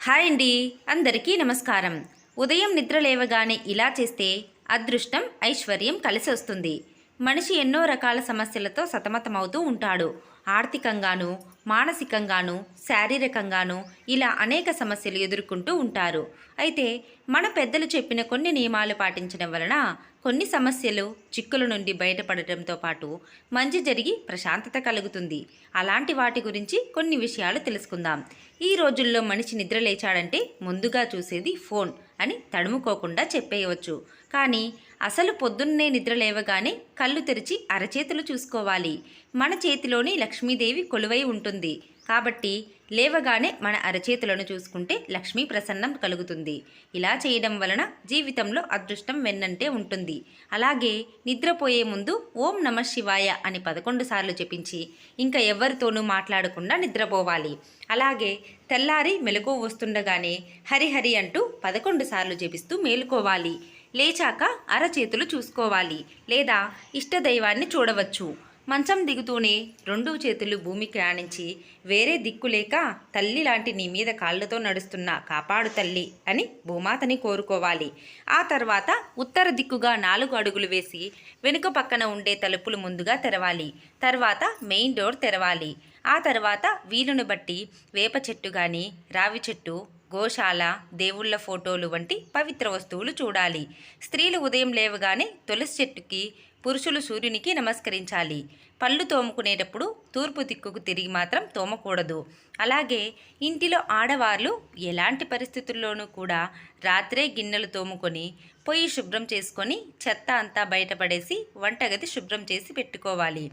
Hi అండి అందరికీ నమస్కారం. ఉదయం నిద్ర లేవగానే ఇలా చేస్తే అదృష్టం ఐశ్వర్యం కలిసి వస్తుంది మనిషి ఎన్నో రకాల సమస్యలతో సతమతమవుతూ ఉంటాడు. ఆర్థికంగాను మానసికంగాను శారీరకంగాను ఇలా అనేక సమస్యలు ఎదుర్కొంటూ ఉంటారు. అయితే మన పెద్దలు చెప్పిన కొన్ని నియమాలు పాటించడం వలన కొన్ని సమస్యలు చిక్కుల నుండి బయటపడటంతో పాటు మంచి జరిగి ప్రశాంతత కలుగుతుంది. అలాంటి వాటి గురించి కొన్ని విషయాలు తెలుసుకుందాం. ఈ రోజుల్లో మనిషి నిద్ర లేచాడంటే ముందుగా చూసేది ఫోన్. అని తడుముకోకుండా చెప్పేయవచ్చు. కానీ అసలు పొద్దున్నే నిద్ర లేవగానే కళ్ళు తెరిచి అరచేతులు చూసుకోవాలి. మన చేతిలోని లక్ష్మీదేవి కొలువై ఉంటుంది. కాబట్టి లేవగానే మన అరచేతులను చూసుకుంటే లక్ష్మీ ప్రసన్నం కలుగుతుంది. ఇలా చేయడం వలన జీవితంలో అదృష్టం వెన్నంటే ఉంటుంది. అలాగే నిద్రపోయే ముందు ఓం నమ శివాయ అని పదకొండు సార్లు చెప్పించి ఇంకా ఎవరితోనూ మాట్లాడకుండా నిద్రపోవాలి. అలాగే తెల్లారి మెలకు వస్తుండగానే హరిహరి అంటూ పదకొండు సార్లు జపిస్తూ మేలుకోవాలి. లేచాక అరచేతులు చూసుకోవాలి. లేదా ఇష్టదైవాన్ని చూడవచ్చు. మంచం దిగుతూనే రెండు చేతులు భూమికి ఆనించి వేరే దిక్కు లేక తల్లి లాంటి నీ మీద కాళ్ళతో నడుస్తున్న కాపాడు తల్లి అని భూమాతని కోరుకోవాలి. ఆ తర్వాత ఉత్తర దిక్కుగా నాలుగు అడుగులు వేసి వెనుక పక్కన ఉండే తలుపులు ముందుగా తెరవాలి. తర్వాత మెయిన్ డోర్ తెరవాలి. ఆ తర్వాత వీలును బట్టి వేప చెట్టు కానీ రావి చెట్టు గోశాల దేవుళ్ళ ఫోటోలు వంటి పవిత్ర వస్తువులు చూడాలి. స్త్రీలు ఉదయం లేవగానే తులసి చెట్టుకి పురుషులు సూర్యునికి నమస్కరించాలి. పళ్ళు తోముకునేటప్పుడు తూర్పు దిక్కుకు తిరిగి మాత్రం తోమకూడదు. అలాగే ఇంటిలో ఆడవాళ్ళు ఎలాంటి పరిస్థితుల్లోనూ కూడా రాత్రే గిన్నెలు తోముకొని పొయ్యి శుభ్రం చేసుకొని చెత్త అంతా బయటపడేసి వంటగది శుభ్రం చేసి పెట్టుకోవాలి.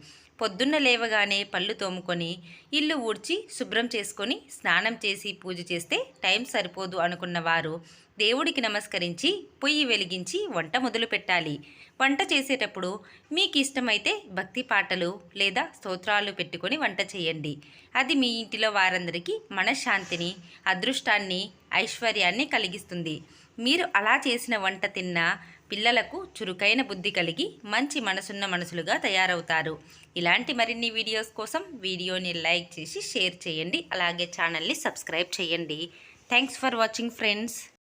పొద్దున్న లేవగానే పళ్ళు తోముకొని ఇల్లు ఊడ్చి శుభ్రం చేసుకొని స్నానం చేసి పూజ చేస్తే టైం సరిపోదు అనుకున్న వారు దేవుడికి నమస్కరించి పొయ్యి వెలిగించి వంట మొదలు పెట్టాలి. వంట చేసేటప్పుడు మీకు ఇష్టమైతే భక్తి పాటలు లేదా స్తోత్రాలు పెట్టుకొని వంట చేయండి. అది మీ ఇంటిలో వారందరికీ మనశ్శాంతిని అదృష్టాన్ని ఐశ్వర్యాన్ని కలిగిస్తుంది. మీరు అలా చేసిన వంట తిన్న పిల్లలకు చురుకైన బుద్ధి కలిగి మంచి మనసున్న మనసులుగా తయారవుతారు. ఇలాంటి మరిన్ని వీడియోస్ కోసం వీడియోని లైక్ చేసి షేర్ చేయండి. అలాగే ఛానల్ని సబ్స్క్రైబ్ చేయండి. Thanks for watching friends.